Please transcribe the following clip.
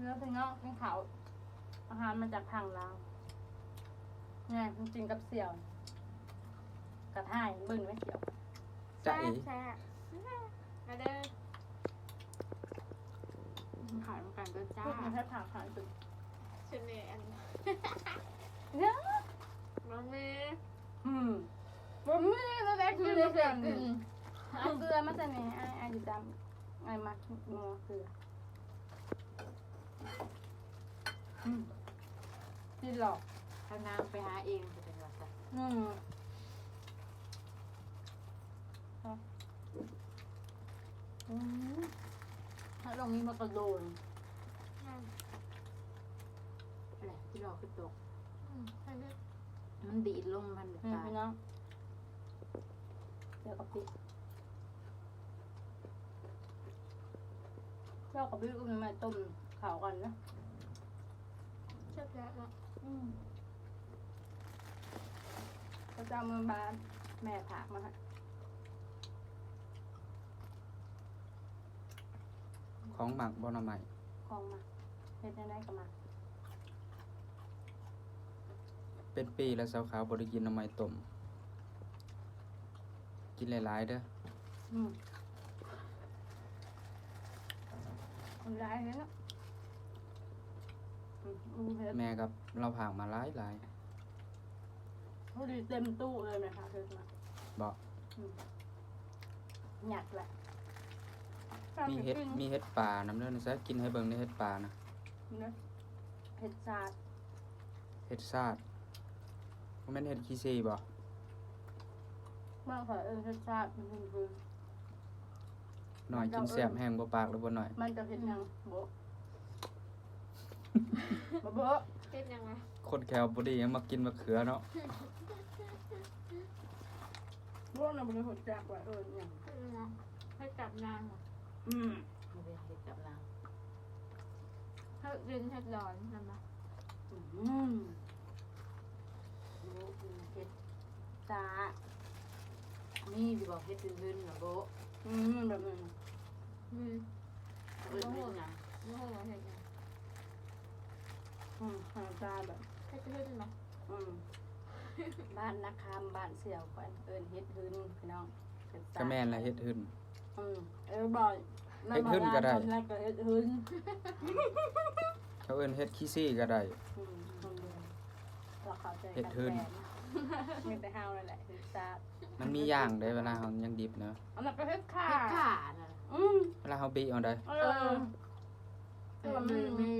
เนื้อพี่น้องกินข้าวอาหารมาจากทางลาวเนี่ยจริงๆกับเสี่ยว กระท่ายเบิ่งไม่เสี่ยวจะเอ๋แซ่บมาเด้อขายเหมือนกันก็จ้าจ้าพูดมาแค่ผ่าขายสุดชุดนี้อันเนี่ยมาเมอืมบะหมี่แล้วแรกคือเสียงอืมเอาเกลือมาใส่ในไอ้ไอ้อยู่ดำไอ้มางัวเกลือ อืมนี่หลอกถ้านางไปหาเองจะเป็นว่าซะอืมเอาอืมถ้าตรงนี้มันกระโดนอะไรที่รอคือตก อืมใช่ไหมมันดีดลงมันนี่ตายพี่น้องเดี๋ยวกับพี่เจ้ากับพี่ก็มีมาต้มข่าวกันนะ แซ่บแล้วเนาะอืมเขาจะเอามือบานแม่ผากมาให้ของหมักบ่หน่อใหม่คลองมาเฮ็ดได้ได้ก็มาเป็นปีแล้วสาวขาวบ่ได้กินหน่อไม้ต้มกินหลาย ๆ เด้ออืมคนร้ายเลยเนาะอืมอืมเฮ็ด แม่กับเราผากมาหลายหลายพอดีเต็มตู้เลยไหมคะเฮ็ดมาๆบ่อืมหยัดแหละมีเฮ็ดมีเฮ็ดป่าน้ำเด้อนะซะกินให้เบิ่งในเฮ็ดป่านะเนาะเฮ็ดซาดเฮ็ดซาดบ่แม่นเฮ็ดขี้ซีบ่บางขอเออเฮ็ดซาดมันคือหน่อยกินแซ่บแห้งบ่ปากแล้วบ่หน่อย มันจะเฮ็ดหยังโบะบ่โบะเป็นยังไงคนแขวบ่ดียังมากินมะเขือเนาะพวกนั้นบ่ได้หัวจักว่าเออหยังเป็นยังไงให้จับนางเหรออืมไม่ได้เฮ็ดกับนางให้เย็นให้ร้อนทำไมอืมโบะเฮ็ดซาดมีสิบอกเฮ็ดพื้นๆน่ะโบะอืมแบบนั้นมีเอิ้นเป็นหยังโม่เห็นยัง อืมหาซาดแบบให้จะขึ้นไหมอืมบ้านนาคามบ้านเสี่ยวก่อนเอิ้นเฮ็ดหืนพี่น้องเฮ็ดซาก็ดแม่นละเฮ็ดหึนอืมเออบ่อยเฮ็ดหื้นก็ได้ แรกก็เฮ็ดหืนเขาเอิ้นเฮ็ดขี้ซี่ก็ได้ อืมอืมเราเข้าใจเฮ็ดหื้นมีแต่เฮานั่นแหละเฮ็ดซาดมันมีอย่างได้เวลาเฮายังดิบเนาะอันนั้นก็เฮ็ดข่าเฮ็ดขาน่ะอืมเวลาเฮาบีเอาได้ เอเอออแต่ว่ามันมี